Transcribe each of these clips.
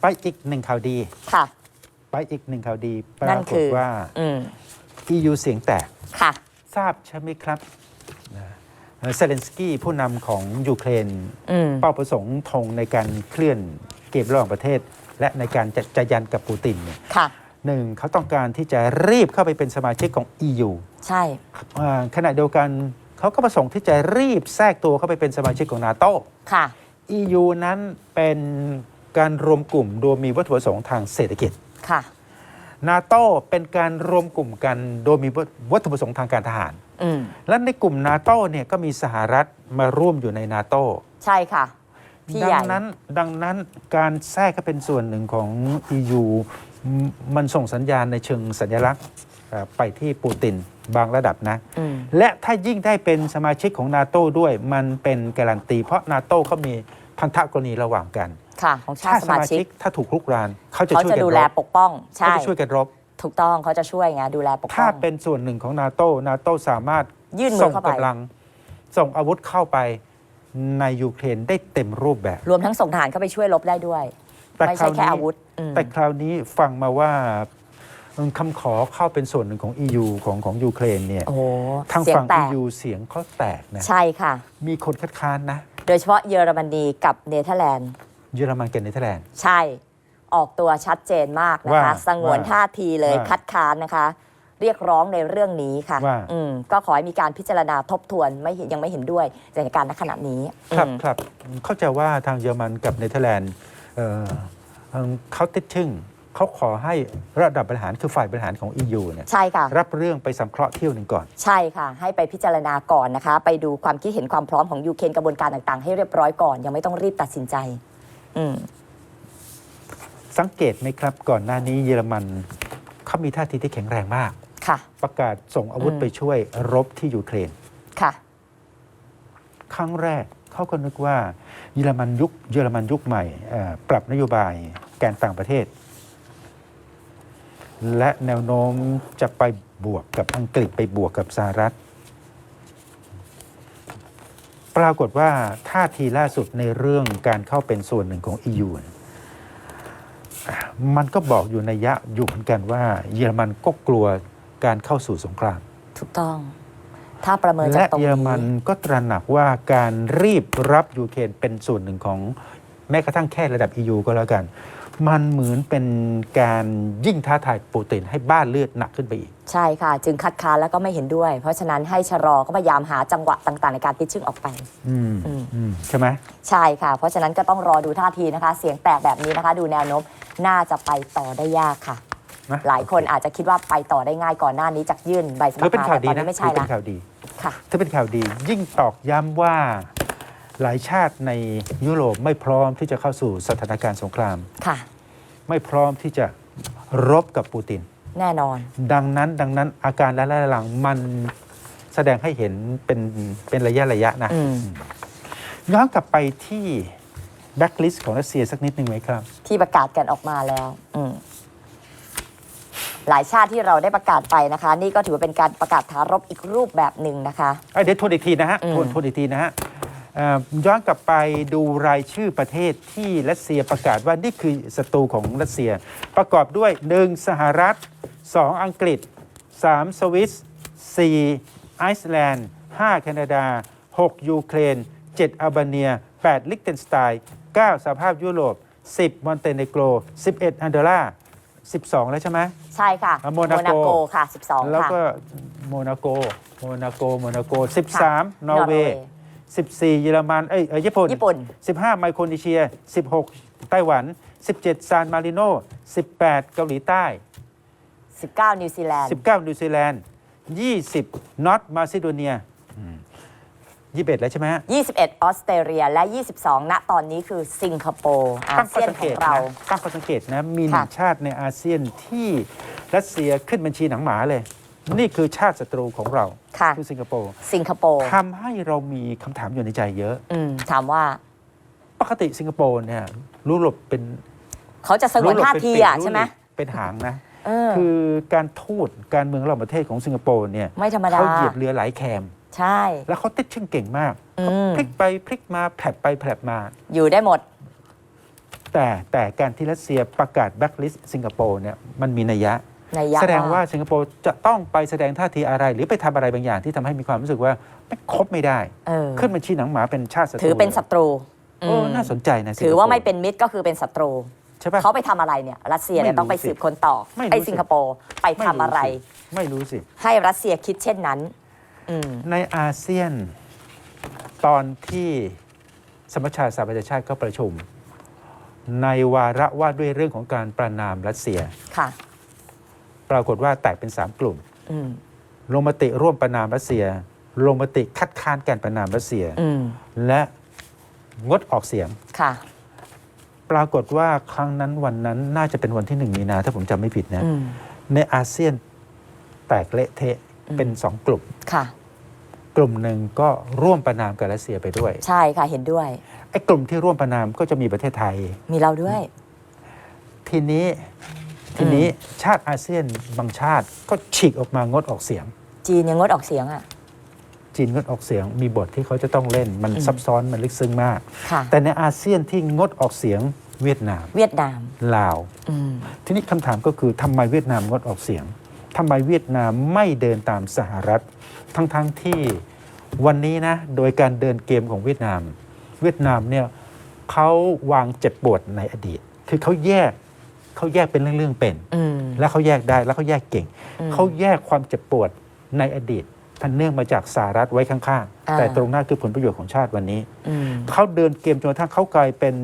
ไปอีกหนึ่งข่าวดี ค่ะ ไปอีกหนึ่งข่าวดีปนั่รานกคืฏอ ว่า อืม EU เสียงแตก ค่ะ ทราบใช่ไหมครับนะเอ่อเซเลนสกี้ผู้นำของยูเครน อืม เป้าประสงค์ธงในการเคลื่อนเกมระหว่างประเทศ และในการจะจะยันกับปูตินเนี่ยค่ะ หนึ่งเขาต้องการที่จะรีบเข้าไปเป็นสมาชิกของ EU ใช่อ่าขณะเดียวกันเขาก็ประสงค์ที่จะรีบแทรกตัวเข้าไปเป็นสมาชิกของนาโต ค่ะ EU นั้นเป็น การรวมกลุ่มโดยมีวัตถุประสงค์ทางเศรษฐกิจค่ะ นาโตเป็นการรวมกลุ่มกันโดยมีวัตถุประสงค์ทางการทหาร อืมและในกลุ่มนาโตเนี่ยก็มีสหรัฐมาร่วมอยู่ในนาโตใช่ค่ะพี่ดัใหญ่ นั้นดังนั้นการแทรกก็เป็นส่วนหนึ่งของ EU มมันส่งสัญญาณในเชิงสัญลักษณ์เอ่อไปที่ปูตินบางระดับนะ อืม และถ้ายิ่งได้เป็นสมาชิกของนาโตด้วย มันเป็นการันตี เพราะนาโตเขามีพันธกรณีระหว่างกัน ค่ะของชาติสมาชิก ถ้าถูกลุกรานเขาจะเขาช่วยจะกันดูรแลบปกป้องเขาใช่จะช่วยกันรบ ถูกต้องเขาจะช่วยไงดูแลปกป้ถ้าอง เป็นส่วนหนึ่งของนาโตนาโตสามารถยื่นมือส่งเข้าไป กำลัง ส่งอาวุธเข้าไปในยูเครนได้เต็มรูปแบบ รวมทั้งส่งทหารเข้าไปช่วยรบได้ด้วย แต่ไม่คใช่ราวแค่นี้อาวุธอืมแต่คราวนี้ฟังมาว่าคำขอเข้าเป็นส่วนหนึ่งของ EU ของของยูเครนเนี่ย โอ้โหทางเสียฝั่งงแตก EU เสียงเขาแตกนะ ใช่ค่ะ มีคนคัดค้านนะ โดยเฉพาะเยอรมนีกับเนเธอร์แลนด์ เยอรมันกับเนเธอร์แลนด์ ใช่ ออกตัวชัดเจนมากนะคะ ว่าสงวนว่าท่าทีเลยว่าคัดค้านนะคะ เรียกร้องในเรื่องนี้ค่ะว่า อืมก็ขอให้มีการพิจารณาทบทวนไม่เห็นยังไม่เห็นด้วยในการณขณะนี้ครับอืมครับเข้าใจว่าทางเยอรมันกับเนเธอร์แลนด์เอ่อเอิ่มเขาติดชึ่งเขาขอให้ระดับบริหารคือฝ่ายบริหารของ EU เนี่ยใช่ค่ะ รับเรื่องไปสังเคราะห์เที่ยวหนึ่งก่อน ใช่ค่ะ ให้ไปพิจารณาก่อนนะคะ ไปดูความคิดเห็นความพร้อมของยูเครนกระบวนการต่างๆ ให้เรียบร้อยก่อน ยังไม่ต้องรีบตัดสินใจอืม สังเกตไหมครับ ก่อนหน้านี้เยอรมันเขามีท่าทีที่แข็งแรงมาก ค่ะ ประกาศส่งอาวุธอืมไปช่วยรบที่ยูเครน ค่ะ ครั้งแรกเขาก็นึกว่าเยอรมันยุคเยอรมันยุคใหม่เอ่อปรับนโยบายการต่างประเทศ และแนวโน้มจะไปบวกกับอังกฤษไปบวกกับสหรัฐ ปรากฏว่าท่าทีล่าสุดในเรื่องการเข้าเป็นส่วนหนึ่งของ EU เนี่ยมันก็บอกอยู่ในยยะอยู่เหมือนกันว่า เยอรมันก็กลัวการเข้าสู่สงคราม ถูกต้อง ถ้าประเมินจากและตรงเยอรนี้มันก็ตระหนักว่าการรีบรับยูเครนเป็นส่วนหนึ่งของแม้กระทั่งแค่ระดับ EU ก็แล้วกัน มันเหมือนเป็นการยิ่งท้าทายปูตินให้บ้านเลือดหนักขึ้นไปอีก ใช่ค่ะ จึงคัดค้านแล้วก็ไม่เห็นด้วย เพราะฉะนั้นให้ชะลอก็พยายามหาจังหวะต่างๆ ในการติดชึ่งออกไป อืมอืม อืมใช่ไหมใช่ค่ะ เพราะฉะนั้นก็ต้องรอดูท่าทีนะคะ เสียงแตกแบบนี้นะคะ ดูแนวโน้มน่าจะไปต่อได้ยากค่ะ นะหลายคนอาจจะคิดว่าไปต่อได้ง่ายก่อนหน้านี้จากยื่นใบสมัถืคอรเป็นมาข่าวแต่ดีตอนนะนี้ไม่ถืใช่อเป็ละนข่าวดี ค่ะ ถ้าเป็นข่าวดียิ่งตอกย้ำว่า หลายชาติในยุโรปไม่พร้อมที่จะเข้าสู่สถานการณ์สงคราม ค่ะ ไม่พร้อมที่จะรบกับปูติน แน่นอน ดังนั้นดังนั้นอาการและหลังๆมันแสดงให้เห็นเป็นเป็นระยะระยะนะอืม ย้อนกลับไปที่แบ็กลิสต์ของรัสเซียสักนิดหนึ่งไหมครับ ที่ประกาศกันออกมาแล้ว อืมหลายชาติที่เราได้ประกาศไปนะคะ นี่ก็ถือว่าเป็นการประกาศท้ารบอีกรูปแบบหนึ่งนะคะ เอ้ยเดี๋ยวทวนอีกทีนะฮะอืม ทวนทวนอีกทีนะฮะเอ่อ ย้อนกลับไปดูรายชื่อประเทศที่รัสเซียประกาศว่านี่คือศัตรูของรัสเซีย ประกอบด้วย 1. สหรัฐ 2. อังกฤษ 3. สวิส 4. ไอซ์แลนด์ 5. แคนาดา 6. ยูเครน 7. อัลเบเนีย 8. ลิกเทนสไตน์ 9. สหภาพยุโรป 10. มอนเตเนโกร 11. อันโดรา12 แล้วใช่ไหมใช่ค่ะอะโมนาโกค่ะ 12 แล้วค่ะก็โมนาโกโมนาโกโมนาโก 13 นอร์เวย์ 14 เยอรมันเอ้ยเอ้ยญี่ปุ่น ญี่ปุ่น 15 ไมโครนีเซีย 16 ไต้หวัน 17 ซานมาริโน 18 เกาหลีใต้ 19 นิวซีแลนด์ 19 นิวซีแลนด์ 20 นอตมาซิโดเนียอืม21 แล้วใช่ไหมฮะ 21 ออสเตรเลียและ 22 ณ ตอนนี้คือสิงคโปร์อาตั้งข้อเซียนสังขเกองตเรา นะตั้งข้อสังเกตนะ มีหนึ่งค่ะ ชาติในอาเซียนที่รัสเซียขึ้นบัญชีหนังหมาเลย นี่คือชาติศัตรูของเราค่ะ คือสิงคโปร์สิงคโปร์ทำให้เรามีคำถามอยู่ในใจเยอะ อืมถามว่า ปกติสิงคโปร์เนี่ยรู้หลบเป็นเขาจะสงวนรู้หลบท่าเป็นทีปีกอะรู้ใช่ไหมลีกเป็นหางนะ เออ คือการทูตการเมืองระหว่างประเทศของสิงคโปร์เนี่ยไม่ธรรมดา เขาเหยียบเรือหลายแคม ใช่ แล้วเขาติดชึ่งเก่งมากอืเขามพลิกไปพลิกมาแผลบไปแผลบมา อยู่ได้หมดแต่แต่แต่การที่รัสเซียประกาศแบ็กลิสต์สิงคโปร์เนี่ยมันมีนัยยะในยะแสดงว่าสิงคโปร์จะต้องไปแสดงท่าทีอะไร หรือไปทำอะไรบางอย่างที่ทำให้มีความรู้สึกว่าไม่ครบไม่ได้เออขึ้นบัญชีหนังหมาเป็นชาติศัตรูถือเป็นศัตรูโอ้มน่าสนใจนะสิงคโปร์ถือว่าไม่เป็นมิตรก็คือเป็นศัตรูใช่ปะเขาไปทำอะไรเนี่ยรัสเซียเนี่ยไม่รู้ต้องไปสืบค้นต่อไม่รู้ไอ้สิสิงคโปร์ไปทำอะไร ไม่รู้สิ ให้รัสเซียคิดเช่นนั้นอืมในอาเซียนตอนที่สมัชชาสหประชาชาติก็ประชุม ในวาระว่าด้วยเรื่องของการประนามรัสเซียค่ะ ปรากฏว่าแตกเป็น 3 กลุ่มอืมลงมติร่วมประนามรัสเซีย ลงมติคัดค้านการประนามรัสเซียอืมและงดออกเสียงค่ะ ปรากฏว่าครั้งนั้นวันนั้นน่าจะเป็นวันที่หนึ่งมีนาถ้าผมจำไม่ผิดนะอืมในอาเซียนแตกเละเทะอืมเป็นสองกลุ่มค่ะ กลุ่มหนึ่งก็ร่วมประนามกับรัสเซียไปด้วย ใช่ค่ะเห็นด้วยไอ้กลุ่มที่ร่วมประนามก็จะมีประเทศไทย มีเราด้วย ทีนี้ ทีนี้ชาติอาเซียนบางชาติก็ฉีกออกมางดออกเสียง จีนยังงดออกเสียงอะ จีนงดออกเสียงมีบทที่เขาจะต้องเล่นมันอืมซับซ้อนมันลึกซึ้งมาก ค่ะ แต่ในอาเซียนที่งดออกเสียงเวียดนาม เวียดนามลาว อืมทีนี้คำถามก็คือทำไมเวียดนามงดออกเสียงทำไมเวียดนามไม่เดินตามสหรัฐ ทั้งๆทที่วันนี้นะ โดยการเดินเกมของเวียดนาม เวียดนามเนี่ยเขาวางเจ็บปวดในอดีต คือเขาแยก เขาแยกเป็นเรื่องๆเป็น อืม แล้วเขาแยกได้แล้วเขาแยกเก่ง อืมเขาแยกความเจ็บปวดในอดีตพันเนื่องมาจากสหรัฐไว้ข้างอ่า ๆ แต่ตรงหน้าคือผลประโยชน์ของชาติวันนี้ อืมเขาเดินเกมจนกระทั่งเขากลายเป็น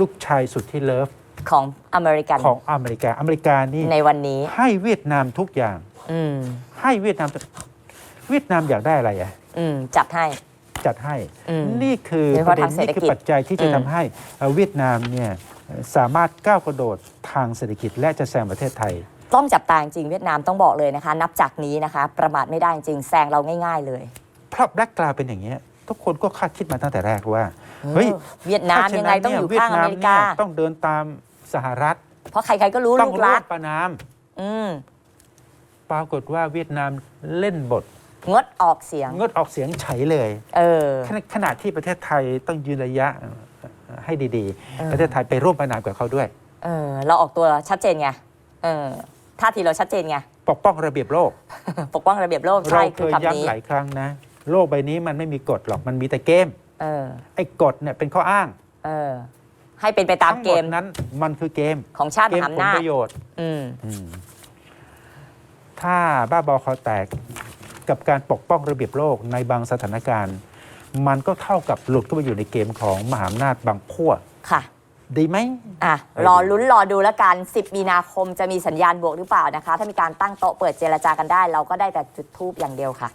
ลูกชายสุดที่เลิฟของอเมริกันของอเมริกา อเมริกานี่ในวันนี้ ให้เวียดนามทุกอย่าง อืม ให้เวียดนามเวียดนามอยากได้อะไรอะอืม จัดให้ จัดให้ อืม นี่คือโดยเฉปพาะระเด็นทางเศรษนี่ฐกิจคือปัจจัยที่จะอืม ทำให้เอ่อเวียดนามเนี่ยเอ่อสามารถก้าวกระโดด ทางเศรษฐกิจและจะแซงประเทศไทย ต้องจับตาจริงๆเวียดนามต้องบอกเลยนะคะ นับจากนี้นะคะ ประมาทไม่ได้จริงแซงเราง่าย ๆ เลยเพราะแบล็กกราวเป็นอย่างเงี้ยทุกคนก็คาดคิดมาตั้งแต่แรกว่าเฮ้ยเออเวียดนามถ้ฉะยังไงต้องอยู่ข้างอเมริกาวียดนมเนี่ยต้องเดินตามสหรัฐ เพราะใครๆก็รู้ต้อลูงกร่รัวกมประนามอืมปรากฏว่าเวียดนามเล่นบทงดออกเสียง งดออกเสียงเฉยเลย เออขณะขณะที่ประเทศไทยต้องยืนระยะให้ดีเออๆประเทศไทยไปร่วมประนามกับเขาด้วย เออเราออกตัวชัดเจนไงเออท่าทีเราชัดเจนไงปกป้องระเบียบโลก ปกป้องระเบียบโลกเราใช่เคคือยคำนี้ย้ำหลายครั้งนะ โลกใบนี้มันไม่มีกฎหรอกมันมีแต่เกม เออไอ้กฎเนี่ยเป็นข้ออ้างเออ ให้เป็นไปตามทั้งหเกมดมนั้นมันคือเกมของชาติเกมมหาผอำลนาจประโยชน์ อืม อืมถ้าบ้าบอคอแตกกับการปกป้องระเบียบโลกในบางสถานการณ์ มันก็เท่ากับหลุดเข้าไปอยู่ในเกมของมหาอำนาจบางขั้วค่ะ ดีไหม อะไม่รอดีลุ้นรอดูแล้วกัน 10 มีนาคมจะมีสัญญาณบวกหรือเปล่านะคะ ถ้ามีการตั้งโต๊ะเปิดเจรจากันได้ เราก็ได้แต่จุดทูบอย่างเดียวค่ะ